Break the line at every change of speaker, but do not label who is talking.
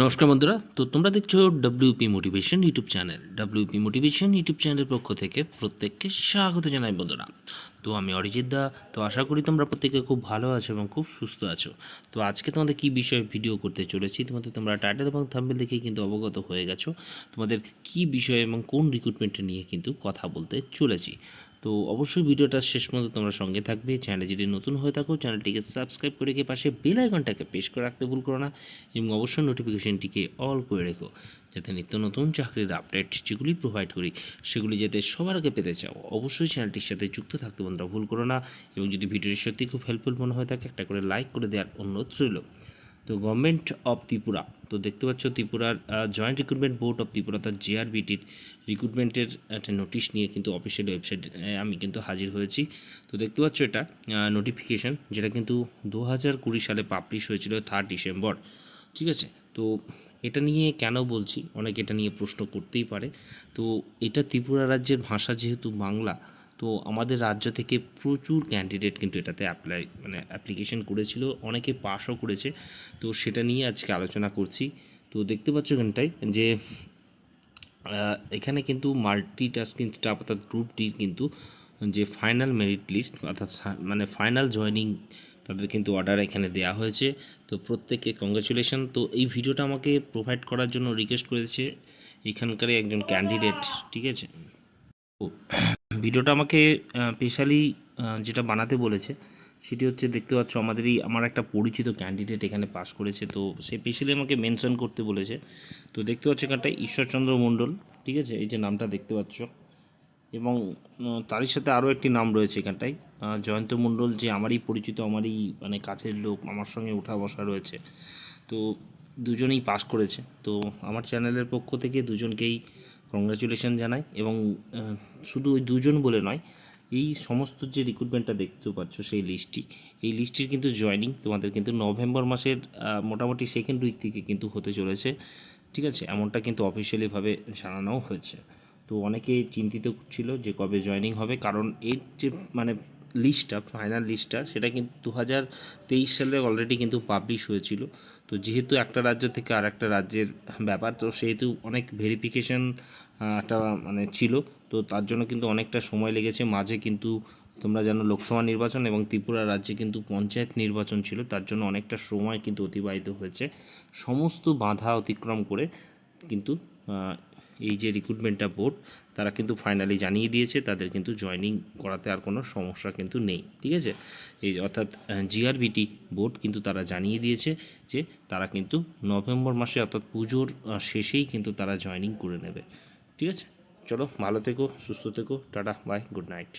নমস্কার বন্ধুরা, তো তোমরা দেখছ WP motivation YouTube channel. WP motivation YouTube চ্যানেলের পক্ষ থেকে প্রত্যেককে স্বাগত জানাই বন্ধুরা। তো আমি অরিজিৎ দা, তো আশা করি তোমরা প্রত্যেকে খুব ভালো আছো এবং খুব সুস্থ আছো। তো আজকে তোমাদের কী বিষয়ে ভিডিও করতে চলেছি, তোমাদের তোমরা টাইটেল এবং থাম্বেল দেখেই কিন্তু অবগত হয়ে গেছো। তোমাদের কী বিষয় এবং কোন রিক্রুটমেন্ট নিয়ে কিন্তু কথা বলতে চলেছি। তো অবশ্যই ভিডিওটা শেষ পর্যন্ত তোমরা সঙ্গে থাকবে। চ্যানেলে যদি নতুন হয়ে থাকো, চ্যানেলটিকে সাবস্ক্রাইব করে রেখে পাশে বেল আইকনটাকে পেশ করে রাখতে ভুল করো না এবং অবশ্যই নোটিফিকেশনটিকে অল করে রেখো যাতে নিত্য নতুন চাকরির আপডেট যেগুলি প্রোভাইড করি, সেগুলি যাতে সবার আগে পেতে চাও। অবশ্যই চ্যানেলটির সাথে যুক্ত থাকতে বন্ধুরা ভুল করো না এবং যদি ভিডিওটি সত্যি খুব হেল্পফুল মনে হয় থাকে একটা করে লাইক করে দেওয়ার অনুরোধ রইল। তো গভর্নমেন্ট অফ ত্রিপুরা, তো দেখতে পাচ্ছ ত্রিপুরার joint recruitment board of Tripura তার জিআরবিটির রিক্রুটমেন্টের একটা নোটিশ নিয়ে কিন্তু অফিসিয়াল ওয়েবসাইট আমি কিন্তু হাজির হয়েছি। তো দেখতে পাচ্ছ এটা নোটিফিকেশান যেটা কিন্তু দু হাজার কুড়ি সালে পাবলিশ হয়েছিল থার্ড ডিসেম্বর ঠিক আছে? তো এটা নিয়ে কেন বলছি? অনেকে এটা নিয়ে প্রশ্ন করতেই পারে। তো এটা ত্রিপুরা রাজ্যের ভাষা যেহেতু বাংলা তো আমাদের রাজ্য থেকে প্রচুর ক্যান্ডিডেট কিন্তু এটাতে অ্যাপ্লাই মানে অ্যাপ্লিকেশন করেছিল, অনেকে পাসও করেছে। তো সেটা নিয়ে আজকে আলোচনা করছি। তো দেখতে পাচ্ছ এখানটায় যে এখানে কিন্তু মাল্টি টাস্কিং স্টাফ অর্থাৎ গ্রুপ ডির কিন্তু যে ফাইনাল মেরিট লিস্ট অর্থাৎ মানে ফাইনাল জয়নিং তাদের কিন্তু অর্ডার এখানে দেওয়া হয়েছে। তো প্রত্যেককে কংগ্রেচুলেশন তো এই ভিডিওটা আমাকে প্রোভাইড করার জন্য রিকোয়েস্ট করেছে এখানকারই একজন ক্যান্ডিডেট ঠিক আছে? ভিডিওটা আমাকে স্পেশালি যেটা বানাতে বলেছে, সেটি হচ্ছে দেখতে পাচ্ছ আমাদেরই, আমার একটা পরিচিত ক্যান্ডিডেট এখানে পাস করেছে, তো সে স্পেশালি আমাকে মেনশন করতে বলেছে। তো দেখতে পাচ্ছ এখানটায় ঈশ্বরচন্দ্র মণ্ডল, ঠিক আছে? এই যে নামটা দেখতে পাচ্ছ। এবং তারই সাথে আরও একটি নাম রয়েছে এখানটায় জয়ন্ত মণ্ডল, যে আমারই পরিচিত, আমারই মানে কাছের লোক, আমার সঙ্গে উঠা বসা রয়েছে। তো দুজনেই পাস করেছে। তো আমার চ্যানেলের পক্ষ থেকে দুজনকেই কংগ্রাচুলেশন জানাই এবং শুধু ওই দুজন বলে নয়, এই সমস্ত যে রিক্রুটমেন্টটা দেখতে পাচ্ছ সেই লিস্টটি এই লিস্টটির কিন্তু জয়নিং তোমাদের কিন্তু নভেম্বর মাসের মোটামুটি সেকেন্ড উইক থেকে কিন্তু হতে চলেছে। ঠিক আছে? এমনটা কিন্তু অফিসিয়ালিভাবে জানানোও হয়েছে। তো অনেকে চিন্তিত ছিল যে কবে জয়নিং হবে, কারণ এর যে মানে লিস্টটা ফাইনাল লিস্টটা সেটা কিন্তু দু হাজার তেইশ সালে অলরেডি কিন্তু পাবলিশ হয়েছিল। তো যেহেতু একটা রাজ্য থেকে আর একটা রাজ্যের ব্যাপার, তো সেহেতু অনেক ভেরিফিকেশান একটা মানে ছিল। তো তার জন্য কিন্তু অনেকটা সময় লেগেছে। মাঝে কিন্তু তোমরা জানো লোকসভা নির্বাচন এবং ত্রিপুরা রাজ্যে কিন্তু পঞ্চায়েত নির্বাচন ছিল। তার জন্য অনেকটা সময় কিন্তু অতিবাহিত হয়েছে। সমস্ত বাধা অতিক্রম করে কিন্তু এই যে রিক্রুটমেন্টটা বোর্ড তারা কিন্তু ফাইনালি জানিয়ে দিয়েছে, তাদের কিন্তু জয়নিং করাতে আর কোনো সমস্যা কিন্তু নেই, ঠিক আছে? এই অর্থাৎ জিআরবিটি বোর্ড কিন্তু তারা জানিয়ে দিয়েছে যে তারা কিন্তু নভেম্বর মাসে অর্থাৎ পুজোর শেষেই কিন্তু তারা জয়নিং করে নেবে, ঠিক আছে? চলো, ভালো থেকো, সুস্থ থেকো, টাটা বাই গুড নাইট